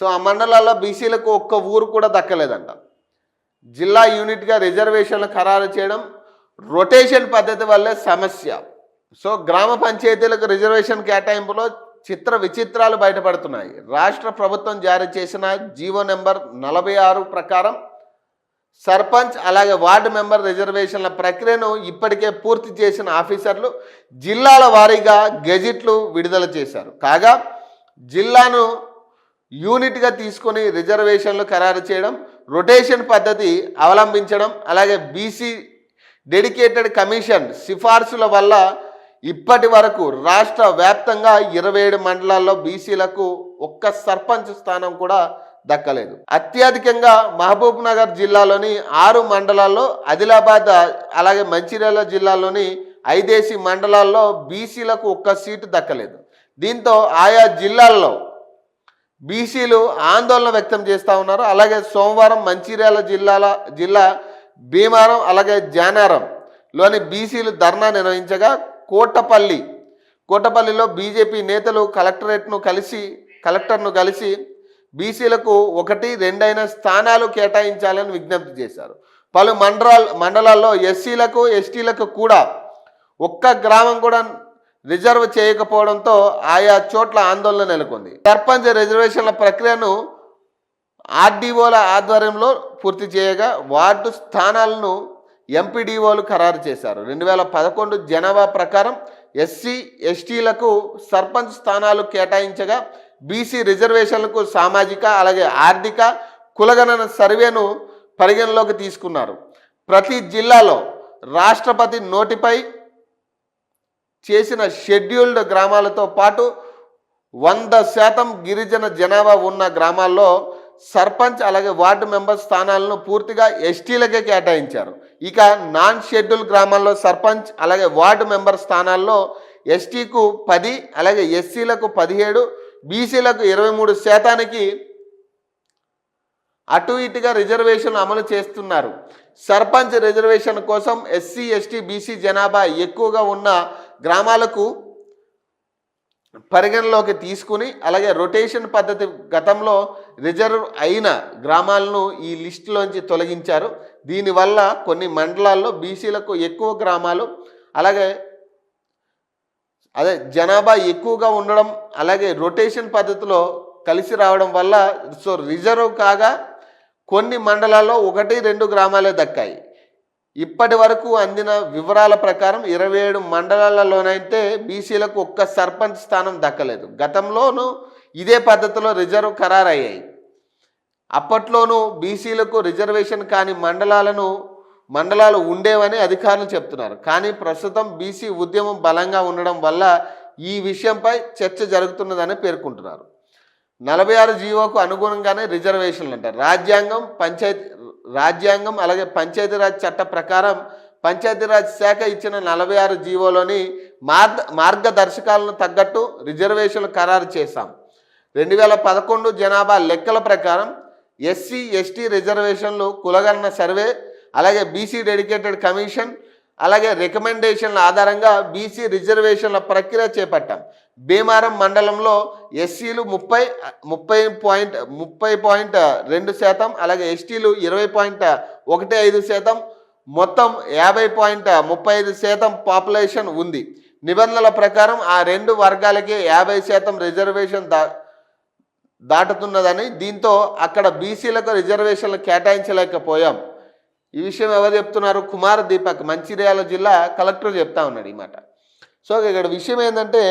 So ఆ మండలాల్లో బీసీలకు ఒక్క ఊరు కూడా దక్కలేదంట. జిల్లా యూనిట్గా రిజర్వేషన్లు ఖరారు చేయడం రొటేషన్ పద్ధతి వల్లే సమస్య. సో గ్రామ పంచాయతీలకు రిజర్వేషన్ కేటాయింపులో చిత్ర విచిత్రాలు బయటపడుతున్నాయి. రాష్ట్ర ప్రభుత్వం జారీ చేసిన జీవో నెంబర్ నలభై ఆరు ప్రకారం సర్పంచ్ అలాగే వార్డు మెంబర్ రిజర్వేషన్ల ప్రక్రియను ఇప్పటికే పూర్తి చేసిన ఆఫీసర్లు జిల్లాల వారీగా గెజిట్లు విడుదల చేశారు. కాగా జిల్లాను యూనిట్గా తీసుకొని రిజర్వేషన్లు ఖరారు చేయడం రొటేషన్ పద్ధతి అవలంబించడం అలాగే బీసీ డెడికేటెడ్ కమిషన్ సిఫార్సుల వల్ల ఇప్పటి వరకు రాష్ట్ర వ్యాప్తంగా ఇరవై ఏడు మండలాల్లో బీసీలకు ఒక్క సర్పంచ్ స్థానం కూడా దక్కలేదు. అత్యధికంగా మహబూబ్ నగర్ జిల్లాలోని ఆరు మండలాల్లో ఆదిలాబాద్ అలాగే మంచిర్యాల జిల్లాలోని ఐదేసి మండలాల్లో బీసీలకు ఒక్క సీటు దక్కలేదు. దీంతో ఆయా జిల్లాల్లో బీసీలు ఆందోళన వ్యక్తం చేస్తూ ఉన్నారు. అలాగే సోమవారం మంచిర్యాల జిల్లాల జిల్లా భీమారం అలాగే జానారంలోని బీసీలు ధర్నా నిర్వహించగా కోటపల్లి కోటపల్లిలో బీజేపీ నేతలు కలెక్టరేట్ను కలిసి కలెక్టర్ను కలిసి బీసీలకు ఒకటి రెండైన స్థానాలు కేటాయించాలని విజ్ఞప్తి చేశారు. పలు మండలాల్ మండలాల్లో ఎస్సీలకు ఎస్టీలకు కూడా ఒక్క గ్రామం కూడా రిజర్వ్ చేయకపోవడంతో ఆయా చోట్ల ఆందోళన నెలకొంది. సర్పంచ్ రిజర్వేషన్ల ప్రక్రియను ఆర్డీఓల ఆధ్వర్యంలో పూర్తి చేయగా వార్డు స్థానాలను ఎంపీడీఓలు ఖరారు చేశారు. రెండు వేల పదకొండు జనాభా ప్రకారం ఎస్సీ ఎస్టీలకు సర్పంచ్ స్థానాలు కేటాయించగా బీసీ రిజర్వేషన్లకు సామాజిక అలాగే ఆర్థిక కులగణన సర్వేను పరిగణలోకి తీసుకున్నారు. ప్రతి జిల్లాలో రాష్ట్రపతి నోటిపై చేసిన షెడ్యూల్డ్ గ్రామాలతో పాటు వంద శాతం గిరిజన జనాభా ఉన్న గ్రామాల్లో సర్పంచ్ అలాగే వార్డు మెంబర్ స్థానాలను పూర్తిగా ఎస్టీలకే కేటాయించారు. ఇక నాన్ షెడ్యూల్ గ్రామాల్లో సర్పంచ్ అలాగే వార్డు మెంబర్ స్థానాల్లో ఎస్టీకు పది అలాగే ఎస్సీలకు పదిహేడు బీసీలకు ఇరవై మూడు శాతానికి అటు ఇటుగా రిజర్వేషన్ అమలు చేస్తున్నారు. సర్పంచ్ రిజర్వేషన్ కోసం ఎస్సీ ఎస్టీ బీసీ జనాభా ఎక్కువగా ఉన్న గ్రామాలకు పరిగణలోకి తీసుకుని అలాగే రొటేషన్ పద్ధతి గతంలో రిజర్వ్ అయిన గ్రామాలను ఈ లిస్టులోంచి తొలగించారు. దీనివల్ల కొన్ని మండలాల్లో బీసీలకు ఎక్కువ గ్రామాలు అలాగే అదే జనాభా ఎక్కువగా ఉండడం అలాగే రొటేషన్ పద్ధతిలో కలిసి రావడం వల్ల సో రిజర్వ్ కాగా కొన్ని మండలాల్లో ఒకటి రెండు గ్రామాలే దక్కాయి. ఇప్పటి వరకు అందిన వివరాల ప్రకారం ఇరవై ఏడు మండలాలలోనైతే బీసీలకు ఒక్క సర్పంచ్ స్థానం దక్కలేదు. గతంలోనూ ఇదే పద్ధతిలో రిజర్వ్ ఖరారయ్యాయి. అప్పట్లోనూ బీసీలకు రిజర్వేషన్ కాని మండలాలను మండలాలు ఉండేవని అధికారులు చెప్తున్నారు. కానీ ప్రస్తుతం బీసీ ఉద్యమం బలంగా ఉండడం వల్ల ఈ విషయంపై చర్చ జరుగుతున్నదని పేర్కొంటున్నారు. నలభై ఆరు జీవోకు అనుగుణంగానే రిజర్వేషన్లు అంటారు రాజ్యాంగం పంచాయతీ రాజ్యాంగం అలాగే పంచాయతీరాజ్ చట్ట ప్రకారం పంచాయతీరాజ్ శాఖ ఇచ్చిన నలభై ఆరు జీవోలోని మార్గ మార్గదర్శకాలను తగ్గట్టు రిజర్వేషన్లు ఖరారు చేశాం. రెండు వేల పదకొండు జనాభా లెక్కల ప్రకారం ఎస్సీ ఎస్టీ రిజర్వేషన్లు కులగణన సర్వే అలాగే బీసీ డెడికేటెడ్ కమిషన్ అలాగే రికమెండేషన్ల ఆధారంగా బీసీ రిజర్వేషన్ల ప్రక్రియ చేపట్టాం. భీమారం మండలంలో ఎస్సీలు ముప్పై ముప్పై పాయింట్ ముప్పై పాయింట్ రెండు శాతం అలాగే ఎస్టీలు ఇరవై పాయింట్ ఒకటి ఐదు శాతం మొత్తం యాభై పాయింట్ ముప్పై ఐదు శాతం పాపులేషన్ ఉంది. నిబంధనల ప్రకారం ఆ రెండు వర్గాలకి యాభై శాతం రిజర్వేషన్ దా దాటుతున్నదని దీంతో అక్కడ బీసీలకు రిజర్వేషన్లు కేటాయించలేకపోయాం. ఈ విషయం ఎవరు చెప్తున్నారు? కుమార దీపక్ మంచిర్యాల జిల్లా కలెక్టర్ చెప్తా ఉన్నాడు ఈ మాట. సో ఇక్కడ విషయం ఏంటంటే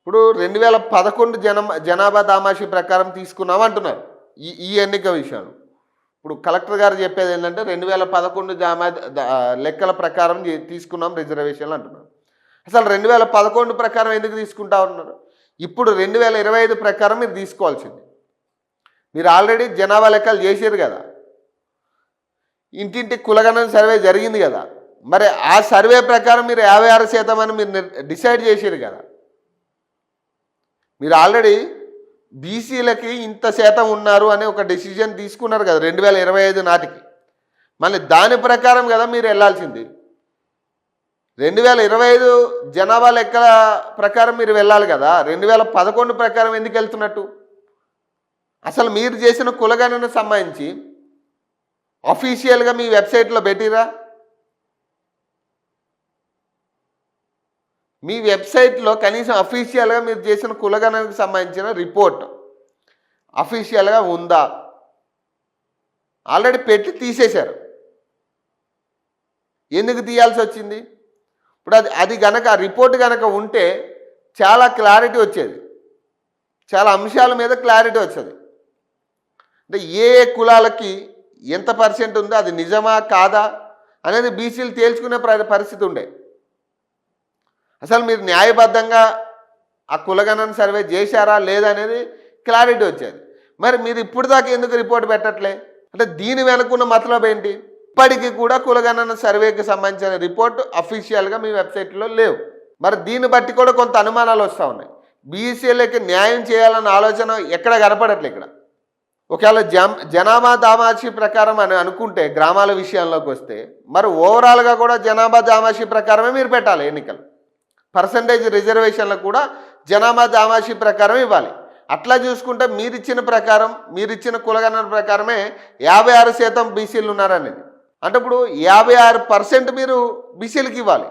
ఇప్పుడు రెండు వేల పదకొండు జన జనాభా దామాషి ప్రకారం తీసుకున్నాం అంటున్నారు ఈ ఈ ఎన్నిక విషయాలు. ఇప్పుడు కలెక్టర్ గారు చెప్పేది ఏంటంటే రెండు వేల పదకొండు జామా లెక్కల ప్రకారం తీసుకున్నాం రిజర్వేషన్లు అంటున్నారు. అసలు రెండు వేల పదకొండు ప్రకారం ఎందుకు తీసుకుంటా ఉన్నారు? ఇప్పుడు రెండు వేల ఇరవై ఐదు ప్రకారం మీరు తీసుకోవాల్సింది. మీరు ఆల్రెడీ జనాభా లెక్కలు చేసారు కదా. ఇంటింటి కులగణన సర్వే జరిగింది కదా. మరి ఆ సర్వే ప్రకారం మీరు యాభై ఆరు శాతం అని మీరు డిసైడ్ చేసారు కదా. మీరు ఆల్రెడీ బీసీలకి ఇంత శాతం ఉన్నారు అనే ఒక డెసిజన్ తీసుకున్నారు కదా రెండు వేల ఇరవై ఐదు నాటికి. మళ్ళీ దాని ప్రకారం కదా మీరు వెళ్ళాల్సింది. రెండు వేల ఇరవై ఐదు జనాభా లెక్కల ప్రకారం మీరు వెళ్ళాలి కదా. రెండు వేల పదకొండు ప్రకారం ఎందుకు వెళ్తున్నట్టు? అసలు మీరు చేసిన కులగణన సంబంధించి అఫీషియల్గా మీ వెబ్సైట్లో పెట్టిరా? మీ వెబ్సైట్లో కనీసం అఫీషియల్గా మీరు చేసిన కులగణనకు సంబంధించిన రిపోర్ట్ అఫీషియల్గా ఉందా? ఆల్రెడీ పెట్టి తీసేశారు. ఎందుకు తీయాల్సి వచ్చింది? ఇప్పుడు అది అది గనక ఆ రిపోర్ట్ గనక ఉంటే చాలా క్లారిటీ వచ్చేది. చాలా అంశాల మీద క్లారిటీ వచ్చేది. అంటే ఏ ఏ కులాలకి ఎంత పర్సెంట్ ఉందో అది నిజమా కాదా అనేది బీసీలు తేల్చుకునే పరిస్థితి ఉండే. అసలు మీరు న్యాయబద్ధంగా ఆ కులగణన సర్వే చేశారా లేదా అనేది క్లారిటీ వచ్చేది. మరి మీరు ఇప్పుడు దాకా ఎందుకు రిపోర్ట్ పెట్టట్లే? అంటే దీని వెనుకున్న మతలబ్ ఏంటి? ఇప్పటికీ కూడా కులగణన సర్వేకి సంబంధించిన రిపోర్ట్ అఫీషియల్గా మీ వెబ్సైట్లో లేవు. మరి దీన్ని బట్టి కూడా కొంత అనుమానాలు వస్తూ ఉన్నాయి. బీసీలకి న్యాయం చేయాలన్న ఆలోచన ఎక్కడ కనపడట్లే ఇక్కడ? ఒకవేళ జనాభా దామాషి ప్రకారం అని అనుకుంటే గ్రామాల విషయంలోకి వస్తే మరి ఓవరాల్గా కూడా జనాభా దామాషి ప్రకారమే మీరు పెట్టాలి ఎన్నికలు. పర్సంటేజ్ రిజర్వేషన్లకు కూడా జనాభా దామాషి ప్రకారం ఇవ్వాలి. అట్లా చూసుకుంటే మీరిచ్చిన ప్రకారం మీరిచ్చిన కులగణన ప్రకారమే యాభై ఆరు శాతం బీసీలు ఉన్నారనేది అంటే ఇప్పుడు యాభై ఆరు పర్సెంట్ మీరు బీసీలకు ఇవ్వాలి.